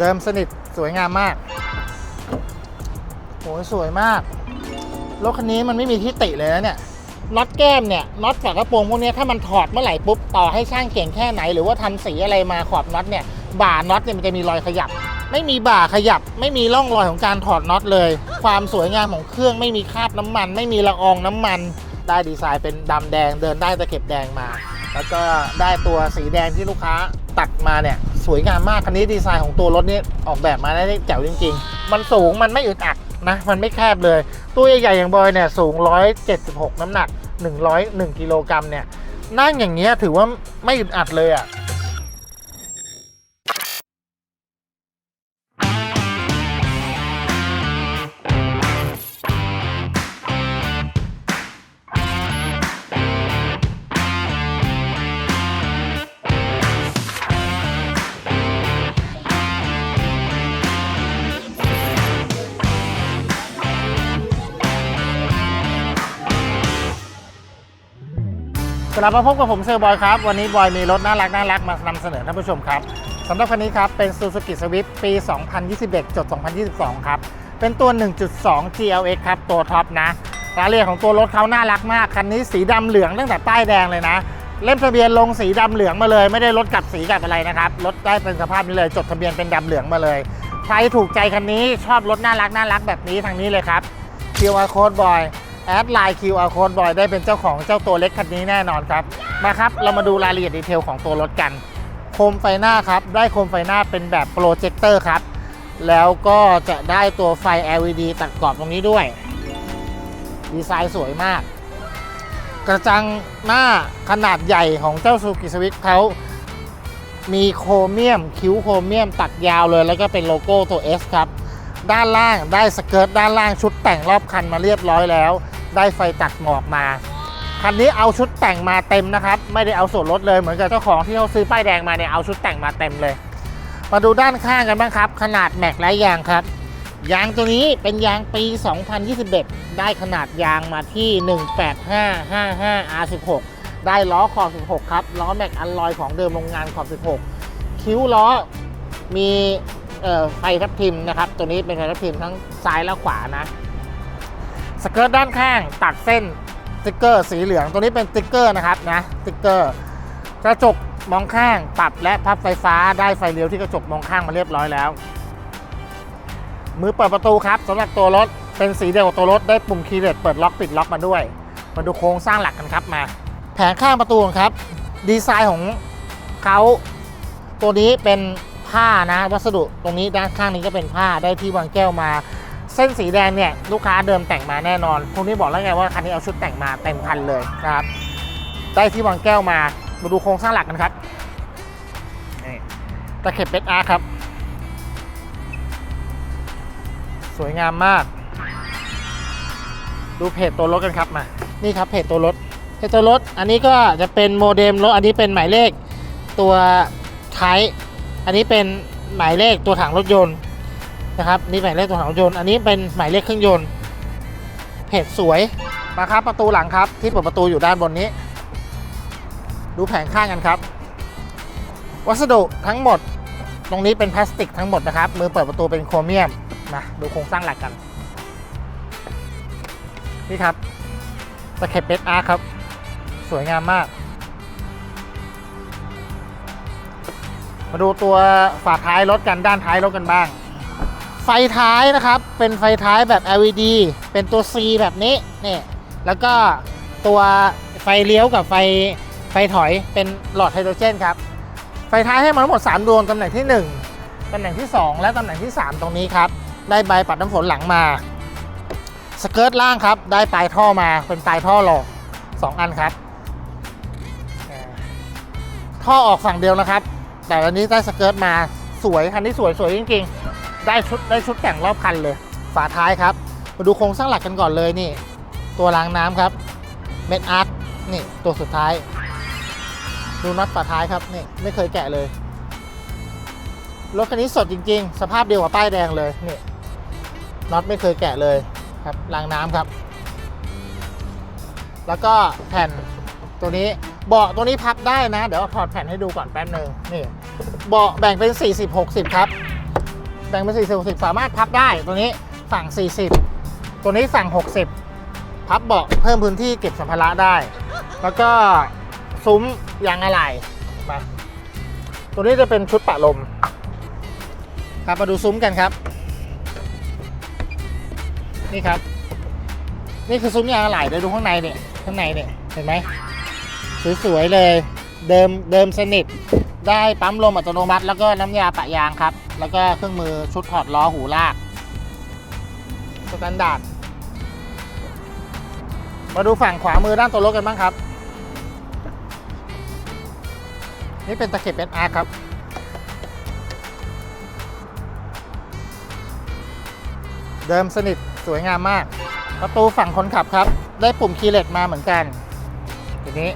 เดิมสนิทสวยงามมากโหสวยมาก รถคันนี้มันไม่มีที่ติเลยนะเนี่ยน็อตแก้มเนี่ยน็อตฝากระโปรงพวกนี้ถ้ามันถอดเมื่อไหร่ปุ๊บต่อให้ช่างเก่งแค่ไหน หรือว่าทำสีอะไรมาขอบน็อตเนี่ยบ่าน็อตเนี่ยมันจะมีรอยขยับ ไม่มีบ่าขยับ ไม่มีร่องรอยของการถอดน็อตเลย ความสวยงามของเครื่องไม่มีคราบน้ำมัน ไม่มีละอองน้ำมัน ได้ดีไซน์เป็นดำแดงเดินได้ตะเข็บแดงมา แล้วก็ได้ตัวสีแดงที่ลูกค้าตัดมาเนี่ย สวยงามมากคันนี้ดีไซน์ของตัวรถนี่ออกแบบมาได้แจ๋วจริง ๆ มันสูงมันไม่อึดอัดนะ มันไม่แคบเลย ตัวใหญ่ๆอย่างบอยเนี่ยสูง 176 น้ำหนัก 101กิโลกรัมเนี่ยนั่งอย่างเงี้ยถือว่าไม่อึดอัดเลยอะ กลับมาพบกับผมเซอร์บอยครับ วันนี้บอยมีรถน่ารักน่ารักมานำเสนอท่านผู้ชมครับสำหรับคันนี้ครับ เป็น Suzuki Swift ปี 2021จด2022 ครับ เป็นตัว 1.2 GLX ครับ ตัวท็อปนะรายละเอียดของตัวรถเขาน่ารักมาก คันนี้สีดำเหลืองตั้งแต่ป้ายแดงเลยนะ เล่มทะเบียนลงสีดำเหลืองมาเลย ไม่ได้รถกลับสีกลับอะไรนะครับรถได้เป็นสภาพนี้เลย จดทะเบียนเป็นดำเหลืองมาเลย ใครถูกใจคันนี้ชอบรถน่ารักน่ารักแบบนี้ทางนี้เลยครับ QR Code Boy แอดไลน์ QR Code Boy ได้เป็นเจ้าของเจ้าตัวเล็กคันนี้แน่นอนครับ มาครับ เรามาดูรายละเอียดดีเทลของตัวรถกัน โคมไฟหน้าครับ ได้โคมไฟหน้าเป็นแบบโปรเจคเตอร์ครับ แล้วก็จะได้ตัวไฟ LED ตัดกรอบตรงนี้ด้วย ดีไซน์สวยมาก กระจังหน้าขนาดใหญ่ของเจ้าซูกิสวิตเขามีโครเมียม คิ้วโครเมียมตัดยาวเลย แล้วก็เป็นโลโก้ตัว S ครับ ด้านล่างได้สเกิร์ตด้านล่างชุดแต่งรอบคันมาเรียบร้อยแล้ว ได้ไฟตัดหมอกมา คันนี้เอาชุดแต่งมาเต็มนะครับ ไม่ได้เอาส่วนลดเลยเหมือนกับเจ้าของที่เขาซื้อป้ายแดงมาเนี่ยเอาชุดแต่งมาเต็มเลย มาดูด้านข้างกันบ้างครับ ขนาดแม็กและยางครับ ยางตัวนี้เป็นยางปี 2021 ได้ขนาดยางมาที่ 18555 R16 ได้ล้อขอบ 16 ครับ ล้อแม็กอัลลอยของเดิมโรงงานขอบ 16 คิ้วล้อมีออไฟทับทิมนะครับ ตัวนี้เป็นไฟทับทิมทั้งซ้ายและขวานะ สเกิร์ตด้านข้างตัดเส้นสติ๊กเกอร์สีเหลืองตัวนี้เป็นสติ๊กเกอร์นะครับนะสติ๊กเกอร์กระจกมองข้างปรับและพับไฟฟ้าได้ไฟเลี้ยวที่กระจกมองข้างมาเรียบร้อยแล้ว มือเปิดประตูครับสำหรับตัวรถเป็นสีเดียวกับตัวรถได้ปุ่มคีย์เลสเปิดล็อกปิดล็อกมาด้วย มาดูโครงสร้างหลักกันครับมา แผงข้างประตูครับ ดีไซน์ของเขาตัวนี้เป็นผ้านะวัสดุตรงนี้ด้านข้างนี้ก็เป็นผ้าได้ที่วางแก้วมา เส้นสีแดงเนี่ยลูกค้าเดิมแต่งมาแน่นอนพวกนี้บอกแล้วไงว่าคันนี้เอาชุดแต่งมาเต็มคันเลยนะครับ ได้ที่วางแก้วมามาดูโครงสร้างหลักกันครับนี่ตะเข็บเป็นอาร์ครับ สวยงามมาก ดูเพจตัวรถกันครับมา นี่ครับเพจตัวรถเพจตัวรถ อันนี้ก็จะเป็นโมเด็มรถ อันนี้เป็นหมายเลขตัวไทยอันนี้เป็นหมายเลขตัวถังรถยนต์ นะครับนี่หมายเลขตัวถังรถยนต์อันนี้เป็นหมายเลขเครื่องยนต์เพจสวยมาครับประตูหลังครับ ที่เปิดประตูอยู่ด้านบนนี้ ดูแผงข้างกันครับ วัสดุทั้งหมด ตรงนี้เป็นพลาสติกทั้งหมดนะครับ มือเปิดประตูเป็นโครเมียมนะดูโครงสร้างหลักกันนี่ครับตะเข็บเป็นอาร์ครับ สวยงามมาก มาดูตัวฝาท้ายรถกันด้านท้ายรถกันบ้าง ฟท้ายนะครับ เป็นไฟท้ายแบบ LED เป็นตัว C แบบนี้นี่แล้วก็ตัวไฟเลี้ยวกับไฟไฟถอยเป็นหลอดไฮโดรเจนครับ ไฟท้ายให้มาทั้งหมด 3 ดวงตำแหน่งที่ 1ตำแหน่งที่ 2 และตำแหน่งที่ 3 ตรงนี้ครับ ได้ใบปัดน้ำฝนหลังมาสเกิร์ตล่างครับ ได้ปลายท่อมาเป็นปลายท่อหลอก2 อันครับท่อออกฝั่งเดียวนะครับ แต่วันนี้ได้สเกิร์ตมาสวยคันนี้สวยสวยจริงๆ ได้ชุดได้ชุดแต่งรอบคันเลย ฝาท้ายครับ มาดูโครงสร้างหลักกันก่อนเลยนี่ ตัวรางน้ำครับเม็ดอาร์ตนี่ตัวสุดท้าย ดูน็อตฝาท้ายครับนี่ไม่เคยแกะเลยรถคันนี้สดจริง ๆ สภาพเดียวกับป้ายแดงเลยนี่น็อตไม่เคยแกะเลยครับรางน้ำครับ แล้วก็แผ่นตัวนี้เบาะตัวนี้พับได้นะ เดี๋ยวถอดแผ่นให้ดูก่อนแป๊บหนึ่งนี่เบาะแบ่งเป็น 40 60 ครับ แบ่งเป็น40 60 สามารถพับได้ตัวนี้ฝั่ง 40 ตัวนี้ฝั่ง 60 พับเบาะเพิ่มพื้นที่เก็บสัมภาระได้ แล้วก็ซุ้มยางอะไหล่มาตัวนี้จะเป็นชุดปะลม ครับมาดูซุ้มกันครับ นี่ครับ นี่คือซุ้มยางอะไหล่เดี๋ยวดูข้างในเนี่ยข้างในเนี่ยเห็นไหมสวยๆเลยเดิมเดิมสนิท ได้ปั๊มลมอัตโนมัติ แล้วก็น้ำยาปะยางครับ แล้วก็เครื่องมือชุดถอดล้อหูลากสแตนดาร์ดมาดูฝั่งขวามือด้านตัวรถกันบ้างครับ นี่เป็นตะเข็บเป็นอาร์ครับ เดิมสนิทสวยงามมาก ประตูฝั่งคนขับครับ ได้ปุ่มคีย์เลสมาเหมือนกัน ทีนี้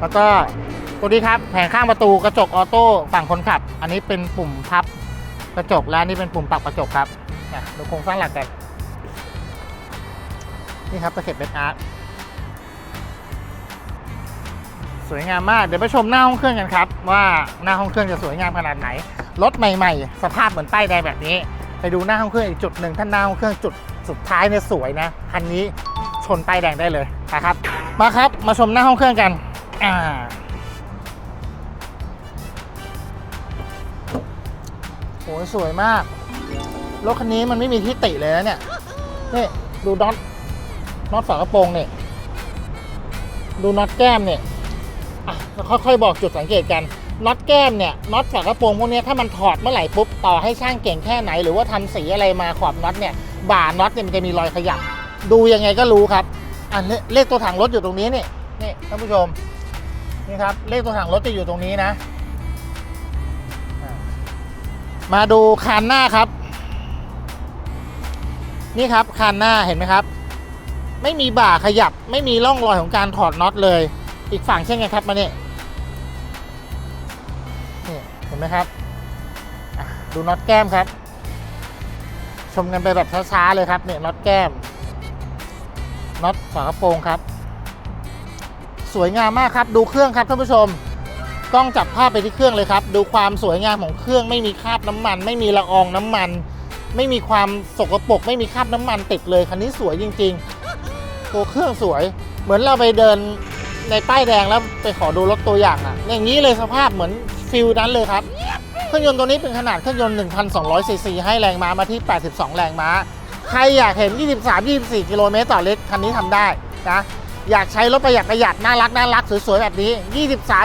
แล้วก็ ตัวนี้ครับแผงข้างประตูกระจกออโต้ฝั่งคนขับ อันนี้เป็นปุ่มพับกระจกและนี่เป็นปุ่มปรับกระจกครับนี่ยดูโครงสร้างหลักกันนี่ครับตะเข็บเป็นอาร์ตสวยงามมากเดี๋ยวไปชมหน้าห้องเครื่องกันครับ ว่าหน้าห้องเครื่องจะสวยงามขนาดไหนรถใหม่ ๆ สภาพเหมือนป้ายแดงแบบนี้ ไปดูหน้าห้องเครื่องอีกจุดหนึ่งท่านหน้าห้องเครื่องจุดสุดท้ายเนี่ยสวยนะคันนี้ชนป้ายแดงได้เลยนะครับ มาครับมาชมหน้าห้องเครื่องกันอ่า หสวยมาก รถคันนี้มันไม่มีที่ติเลยนะเนี่ย นี่ดูน็อตน็อตฝากระโปรงเนี่ย ดูน็อตแก้มเนี่ยอะค่อยๆบอกจุดสังเกตกันน็อตแก้มเนี่ยน็อตฝากระโปรงพวกนี้ถ้ามันถอดเมื่อไหร่ปุ๊บต่อให้ช่างเก่งแค่ไหน หรือว่าทำสีอะไรมาขอบน็อตเนี่ยบ่าน็อตเนี่ยมันจะมีรอยขยับ ดูยังไงก็รู้ครับอะเลเลขตัวถังรถอยู่ตรงนี้นี่นี่ท่านผู้ชมนี่ครับเลขตัวถังรถจะอยู่ตรงนี้นะ มาดูคานหน้าครับ นี่ครับคานหน้าเห็นไหมครับ ไม่มีบ่าขยับ ไม่มีร่องรอยของการถอดน็อตเลย อีกฝั่งเช่นกันครับมาเนี่ยนี่เห็นไหมครับดูน็อตแก้มครับ ชมกันไปแบบช้าๆเลยครับเนี่ยน็อตแก้มน็อตฝากระโปรงครับ สวยงามมากครับ ดูเครื่องครับท่านผู้ชม กล้องจับภาพไปที่เครื่องเลยครับ ดูความสวยงามของเครื่องไม่มีคราบน้ำมัน ไม่มีละอองน้ำมัน ไม่มีความสกปรกไม่มีคราบน้ำมันติดเลยคันนี้สวยจริง ๆ ตัวเครื่องสวย เหมือนเราไปเดินในป้ายแดงแล้วไปขอดูรถตัวอย่างอะอย่างนี้เลยสภาพเหมือนฟิลนั้นเลยครับ เครื่องยนต์ตัวนี้เป็นขนาดเครื่องยนต์ 1,200 ซีซีให้แรงม้ามาที่ 82 แรงม้า ใครอยากเห็น 23-24 กิโลเมตรต่อลิตรคันนี้ทำได้นะ อยากใช้รถประหยัดประหยัดน่ารักน่ารักสวยๆแบบนี้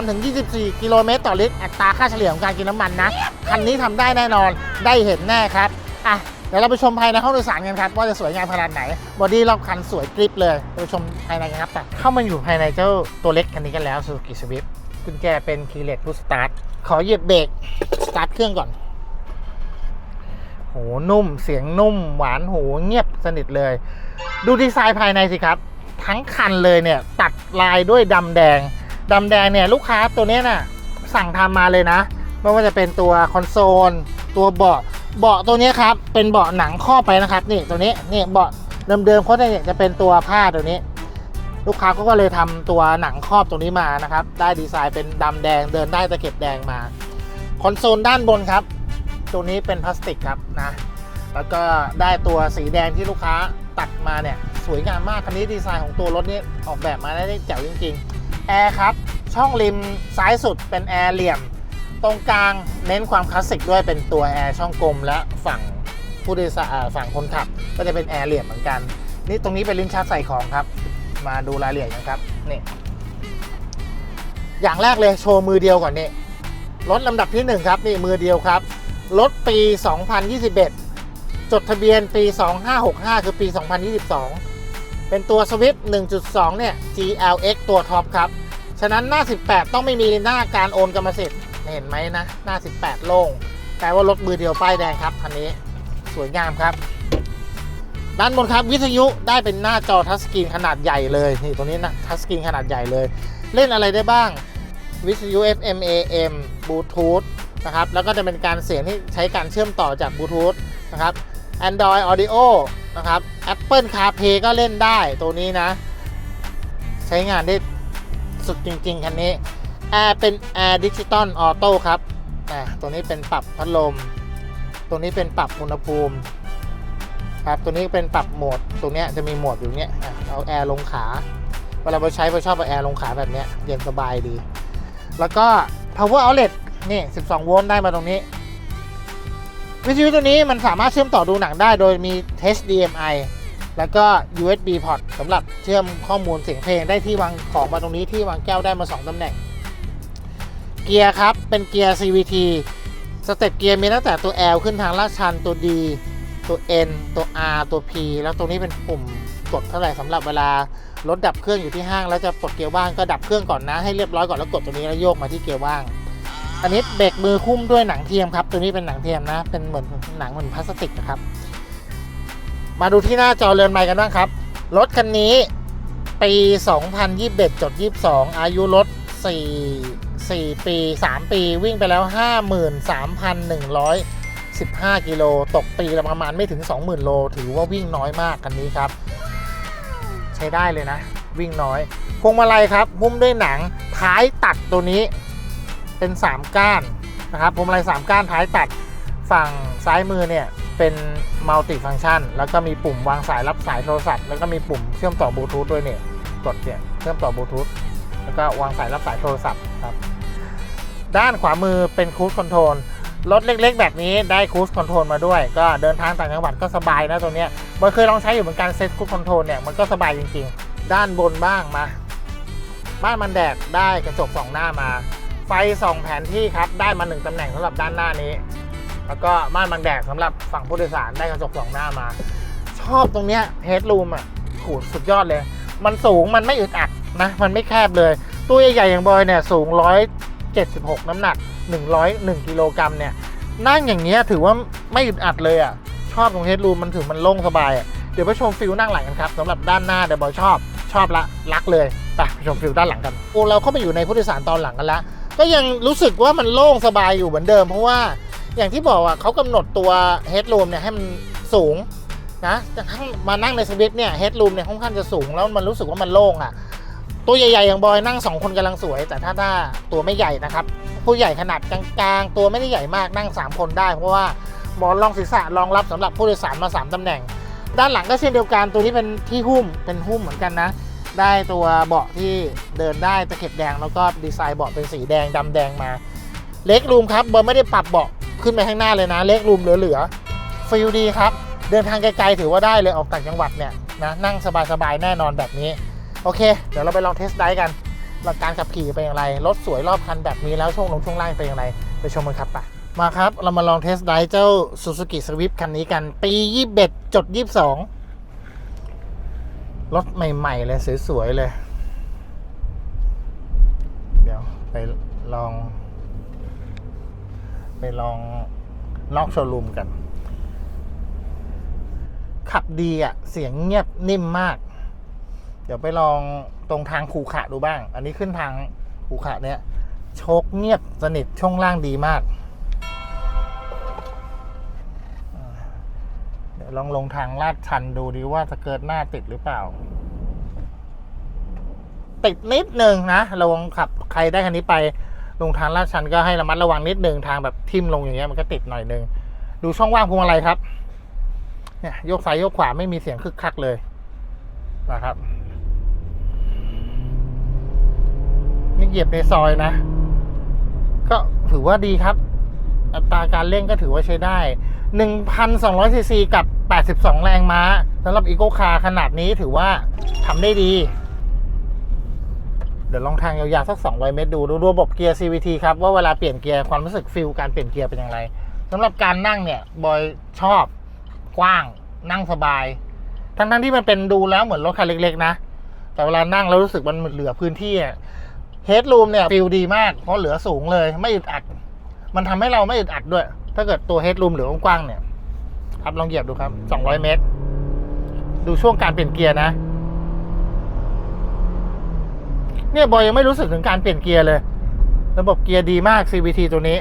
23-24 กิโลเมตรต่อลิตร อัตราค่าเฉลี่ยของการกินน้ำมันนะ คันนี้ทำได้แน่นอนได้เห็นแน่ครับ อะ เดี๋ยวเราไปชมภายในห้องโดยสารกันครับ ว่าจะสวยงามขนาดไหน บอดี้รอบคันสวยกริบเลยไปชมภายในกันครับแต่เข้ามาอยู่ภายในเจ้าตัวเล็กคันนี้กันแล้ว Suzuki Swift กุญแจเป็นคีย์เลสพุชสตาร์ทขอเหยียบเบรกสตาร์ทเครื่องก่อนโหนุ่มเสียงนุ่มหวานหูเงียบสนิทเลย ดูดีไซน์ภายในสิครับ ทั้งคันเลยเนี่ยตัดลายด้วยดำแดงดำแดงเนี่ยลูกค้าตัวเนี้ยน่ะสั่งทำมาเลยนะไม่ว่าจะเป็นตัวคอนโซลตัวเบาะเบาะตัวนี้ครับเป็นเบาะหนังครอบไปนะครับนี่ตัวนี้นี่เบาะเดิมๆเขาเนี่ยจะเป็นตัวผ้าตัวนี้ ลูกค้าก็เลยทำตัวหนังครอบตรงนี้มานะครับ ได้ดีไซน์เป็นดำแดงเดินได้ตะเข็บแดงมาคอนโซลด้านบนครับ ตัวนี้เป็นพลาสติกครับนะแล้วก็ได้ตัวสีแดงที่ลูกค้าตัดมาเนี่ย สวยงามมากคันนี้ดีไซน์ของตัวรถนี่ออกแบบมาได้แจ๋วจริงๆแอร์ครับ ช่องริมซ้ายสุดเป็นแอร์เหลี่ยม ตรงกลางเน้นความคลาสสิกด้วยเป็นตัวแอร์ช่องกลมและฝั่งผู้โดยสารฝั่งคนขับ ก็จะเป็นแอร์เหลี่ยมเหมือนกัน นี่ตรงนี้เป็นลิ้นชักใส่ของครับ มาดูรายละเอียดกันครับนี่อย่างแรกเลยโชว์มือเดียวก่อนนี่รถลำดับที่1ครับนี่มือเดียวครับรถปี 2021 จดทะเบียนปี 2565 คือปี 2022 เป็นตัว Swift 1.2 เนี่ย GLX ตัวท็อปครับ ฉะนั้นหน้า 18 ต้องไม่มีหน้าการโอนกรรมสิทธิ์ เห็นไหมนะ หน้า 18 โล่งแปลว่ารถมือเดียวป้ายแดงครับคันนี้สวยงามครับ ด้านบนครับวิทยุได้เป็นหน้าจอทัชสกรีนขนาดใหญ่เลยนี่ตรงนี้นะทัชสกรีนขนาดใหญ่เลย เล่นอะไรได้บ้าง วิทยุ FM AM บลูทูธนะครับแล้วก็จะเป็นการเสียงที่ใช้การเชื่อมต่อจากบลูทูธนะครับ Android Audio นะครับ Apple CarPlay ก็เล่นได้ตัวนี้นะ ใช้งานได้สุดจริง ๆ คันนี้แอร์เป็น Air Digital Auto ครับอะตัวนี้เป็นปรับพัดลม ตัวนี้เป็นปรับอุณหภูมิครับตัวนี้เป็นปรับโหมด ตรงเนี้ยจะมีโหมดอยู่เนี้ยเอาแอร์ลงขา เวลาเราใช้เราชอบเอาแอร์ลงขาแบบเนี้ยเย็นสบายดี แล้วก็ power outlet นี่ 12 โวลต์ได้มาตรงนี้ วิทยุตัวนี้มันสามารถเชื่อมต่อดูหนังได้โดยมี HDMI แล้วก็ USB port สำหรับเชื่อมข้อมูลเสียงเพลงได้ที่วางของมาตรงนี้ที่วางแก้วได้มา 2ตำแหน่ง เกียร์ครับ เป็นเกียร์ CVT สเต็ปเกียร์มีตั้งแต่ตัว L ขึ้นทางลาดชันตัว D ตัว N ตัว R ตัว P แล้วตรงนี้เป็นปุ่มกดเท่าไหร่สำหรับเวลารถดับเครื่องอยู่ที่ห้างแล้วจะปลดเกียร์ว่างก็ดับเครื่องก่อนนะให้เรียบร้อยก่อนแล้วกดตัวนี้แล้วโยกมาที่เกียร์ว่าง อันนี้เบรกมือคุ้มด้วยหนังเทียมครับ ตัวนี้เป็นหนังเทียมนะ เป็นเหมือนหนังเหมือนพลาสติกนะครับ มาดูที่หน้าจอเรือนไม้กันบ้างครับ รถคันนี้ปี 2021จด22 อายุรถ 4 4 ปี 3 ปีวิ่งไปแล้ว 53,115 กิโล ตกปีละประมาณไม่ถึง 20,000 โล ถือว่าวิ่งน้อยมากคันนี้ครับ ใช้ได้เลยนะ วิ่งน้อยพวงมาลัยครับหุ้มด้วยหนังท้ายตัดตัวนี้ เป็น 3 ก้านนะครับพวงมาลัย3ก้านท้ายตัดฝั่งซ้ายมือเนี่ยเป็นมัลติฟัง c t ชัน แล้วก็มีปุ่มวางสายรับสายโทรศัพท์ แล้วก็มีปุ่มเชื่อมต่อบลูทูธด้วยเนี่ย กดเนี่ยเชื่อมต่อบลูทูธ แล้วก็วางสายรับสายโทรศัพท์ครับ ด้านขวามือเป็นคู i คอนโทรล รถเล็กๆ แบบนี้ได้คู i คอนโทรลมาด้วย ก็เดินทางต่างจังหวัดก็สบายนะตัวเนี้ยบอยเคยลองใช้อยู่เหมือนกันเซ็ตคู i คอนโทรลเนี่ยมันก็สบายจริง ๆ ด้านบนบ้างมา บ้านมันแดดได้กระจกสองหน้ามา ไฟส่องแผนที่ครับ ได้มาหนึ่งตำแหน่งสำหรับด้านหน้านี้ แล้วก็ม่านบังแดดสำหรับฝั่งผู้โดยสารได้กระจกสองหน้ามา ชอบตรงเนี้ยเฮดรูมอะโหสุดยอดเลย มันสูงมันไม่อึดอัดนะ มันไม่แคบเลยตัวใหญ่ๆอย่างบอยเนี่ยสูง 176 น้ำหนัก 101 กิโลกรัมเนี่ย นั่งอย่างเงี้ยถือว่าไม่อึดอัดเลยอะ ชอบตรงเฮดรูมมันถือมันโล่งสบายอะเดี๋ยวไปชมฟิลนั่งหลังกันครับสำหรับด้านหน้าเดี๋ยวบอยชอบชอบละรักเลยไปไปชมฟิลด้านหลังกันโอ้เราเข้าไปอยู่ในผู้โดยสารตอนหลังกันแล้ว ก็ยังรู้สึกว่ามันโล่งสบายอยู่เหมือนเดิม เพราะว่าอย่างที่บอกอะเขากำหนดตัวเฮด o ูมเนี่ยให้มันสูงนะแต่ทั้งมานั่งในสวิตเนี่ยเฮด o ูมเนี่ยค่อนข้างจะสูงแล้วมันรู้สึกว่ามันโล่งอะตัวใหญ่ๆอย่างบอยนั่งสองคนกำลังสวย แต่ถ้าถ้าตัวไม่ใหญ่นะครับผู้ใหญ่ขนาดกลางๆ ตัวไม่ได้ใหญ่มากนั่ง 3 คนได้ เพราะว่าหมอนรองศีรษะรองรับสำหรับผู้โดยสารมา 3ตำแหน่ง ด้านหลังก็เช่นเดียวกันตัวนี้เป็นที่หุ้มเป็นหุ้มเหมือนกันนะ ได้ตัวเบาะที่เดินได้ตะเข็บแดง แล้วก็ดีไซน์เบาะเป็นสีแดงดำแดงมา เล็กรูมครับบอยไม่ได้ปรับเบาะขึ้นไปข้างหน้าเลยนะ เล็กรูมเหลือๆฟิลดีครับ เดินทางไกลๆถือว่าได้เลยออกต่างจังหวัดเนี่ยนะนั่งสบายๆแน่นอนแบบนี้ โอเค เดี๋ยวเราไปลองเทสไดกันหลักการขับขี่เป็นอย่างไร รถสวยรอบคันแบบนี้แล้วช่วงลงช่วงล่างเป็นอย่างไร ไปชมกันครับไปมาครับ เรามาลองเทสไดเจ้า Suzuki Swift คันนี้กัน ปี 21จด22 รถใหม่ ๆ เลย สวย ๆ เลย เดี๋ยวไปลอง ไปลองนอกโชว์รูมกัน ขับดีอะ เสียงเงียบนิ่มมาก เดี๋ยวไปลองตรงทางขูขะดูบ้าง อันนี้ขึ้นทางขูขะเนี่ยโชคเงียบสนิทช่วงล่างดีมาก ดี๋ยวลองลงทางลาดชันดูดีว่าจะเกิดหน้าติดหรือเปล่า ติดนิดหนึ่งนะระวังขับใครได้คันนี้ไป ลงทางลาดชันก็ให้ระมัดระวังนิดหนึ่งทางแบบทิ่มลงอย่างเงี้ยมันก็ติดหน่อยนึงดูช่องว่างพวงมาลัยครับ เนี่ยโยกซ้ายโยกขวาไม่มีเสียงคึกคักเลยนะครับนี่เหยียบในซอยนะ ก็ถือว่าดีครับ อัตราการเร่งก็ถือว่าใช้ได้ 1,200ซีซีกับ 82 แรงม้าสำหรับอีโ c คาร์ขนาดนี้ถือว่าทำได้ดี เดี๋ยวลองทางยาวๆสัก 200 เมตรดู ดูระบบเกียร์ CVT ครับว่าเวลาเปลี่ยนเกียร์ความรู้สึกฟิลการเปลี่ยนเกียร์เป็นอย่างไรสำหรับการนั่งเนี่ยบอยชอบกว้างนั่งสบาย ทั้งๆที่มันเป็นดูแล้วเหมือนรถคันเล็กๆนะ แต่เวลานั่งแล้วรู้สึกมันเหลือพื้นที่เฮดรูมเนี่ยฟิลดีมากเพราะเหลือสูงเลยไม่อึดอัด มันทำให้เราไม่อึดอัดด้วย ถ้าเกิดตัวเฮดรูมหลือกว้างๆเนี่ย ครับลองเหยียบดูครับ200เมตร ดูช่วงการเปลี่ยนเกียร์นะ เนี่ยบอยยังไม่รู้สึกถึงการเปลี่ยนเกียร์เลย ระบบเกียร์ดีมาก CVT ตัวนี้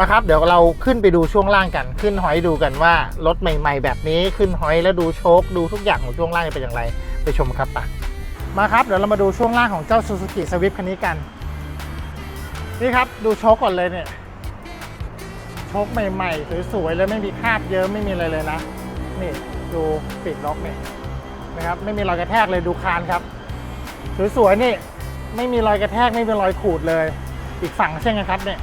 นะครับ เดี๋ยวเราขึ้นไปดูช่วงล่างกัน ขึ้นหอยดูกันว่ารถใหม่ ๆ แบบนี้ขึ้นหอยแล้วดูโชคดูทุกอย่างของช่วงล่างเป็นอย่างไร ไปชมครับปะมาครับ เดี๋ยวเรามาดูช่วงล่างของเจ้า Suzuki Swift คันนี้กัน นี่ครับดูโชคก่อนเลยเนี่ยโชคใหม่ๆสวยๆเลยไม่มีคราบเยอะไม่มีอะไรเลยนะ นี่ดูปีกล็อกเนี่ยนะครับ ไม่มีรอยกระแทกเลยดูคานครับสวยๆนี่ไม่มีรอยกระแทกไม่มีรอยขูดเลย อีกฝั่งเช่นกันครับเนี่ย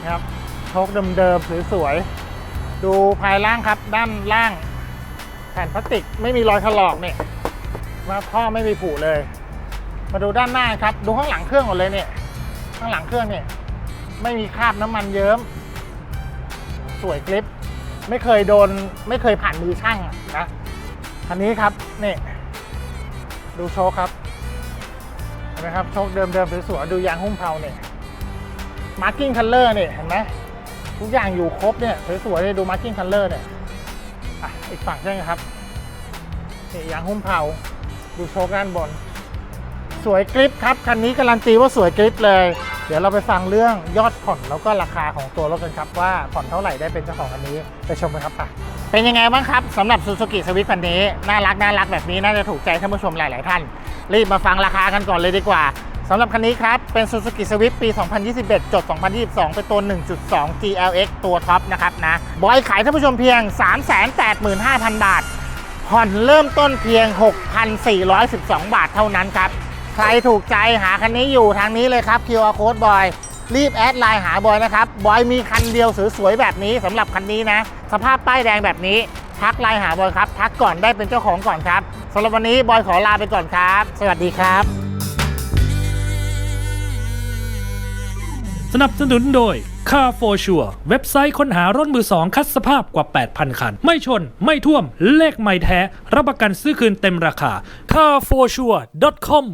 นะครับโชคเดิมๆสวยๆดูภายล่างครับ ด้านล่างแผ่นพลาสติกไม่มีรอยถลอกเนี่ยมาท่อไม่มีผุเลย มาดูด้านหน้าครับ ดูข้างหลังเครื่องก่อนเลยเนี่ย ข้างหลังเครื่องเนี่ยไม่มีคราบน้ำมันเยิ้ม สวยกริปไม่เคยโดนไม่เคยผ่านมือช่างนะคันนี้ครับนี่ดูโชคครับเห็นไหมครับโชคเดิมๆสวยๆดูยางหุ้มเพลาเนี่ยมาร์กิ้งคัลเลอร์เนี่ยเห็นไหมทุกอย่างอยู่ครบเนี่ยสวยๆเลยดูมาร์กิ้งคัลเลอร์เนี่ยอะอีกฝั่งใช่ไหมครับนี่ยางหุ้มเพลาดูโชคด้านบน สวยกริปครับ คันนี้การันตีว่าสวยกริปเลย เดี๋ยวเราไปฟังเรื่องยอดผ่อนแล้วก็ราคาของตัวรถกันครับว่าผ่อนเท่าไหร่ได้เป็นเจ้าของคันนี้ไปชมกันครับปะเป็นยังไงบ้างครับสำหรับ Suzuki Swift คันนี้น่ารักน่ารักแบบนี้น่าจะถูกใจท่านผู้ชมหลาย ๆ ท่าน รีบมาฟังราคากันก่อนเลยดีกว่าสำหรับคันนี้ครับ เป็น Suzuki Swift ปี 2021 จด 2022 เป็นตัว 1.2 GLX ตัวท็อปนะครับนะ บอยขายท่านผู้ชมเพียง 385,000 บาท ผ่อนเริ่มต้นเพียง 6,412 บาทเท่านั้นครับ ใครถูกใจหาคันนี้อยู่ทางนี้เลยครับ QR Code บอยรีบแอดไลน์หาบอยนะครับ บอยมีคันเดียวสวยๆแบบนี้สำหรับคันนี้นะ สภาพป้ายแดงแบบนี้ทักไลน์หาบอยครับ ทักก่อนได้เป็นเจ้าของก่อนครับสำหรับวันนี้บอยขอลาไปก่อนครับ สวัสดีครับ สนับสนุนโดย Car for Sure เว็บไซต์ค้นหารถมือสองคัดสภาพกว่า 8,000 คัน ไม่ชน ไม่ท่วม เลขไม่แท้ รับประกันซื้อคืนเต็มราคา carforsure.com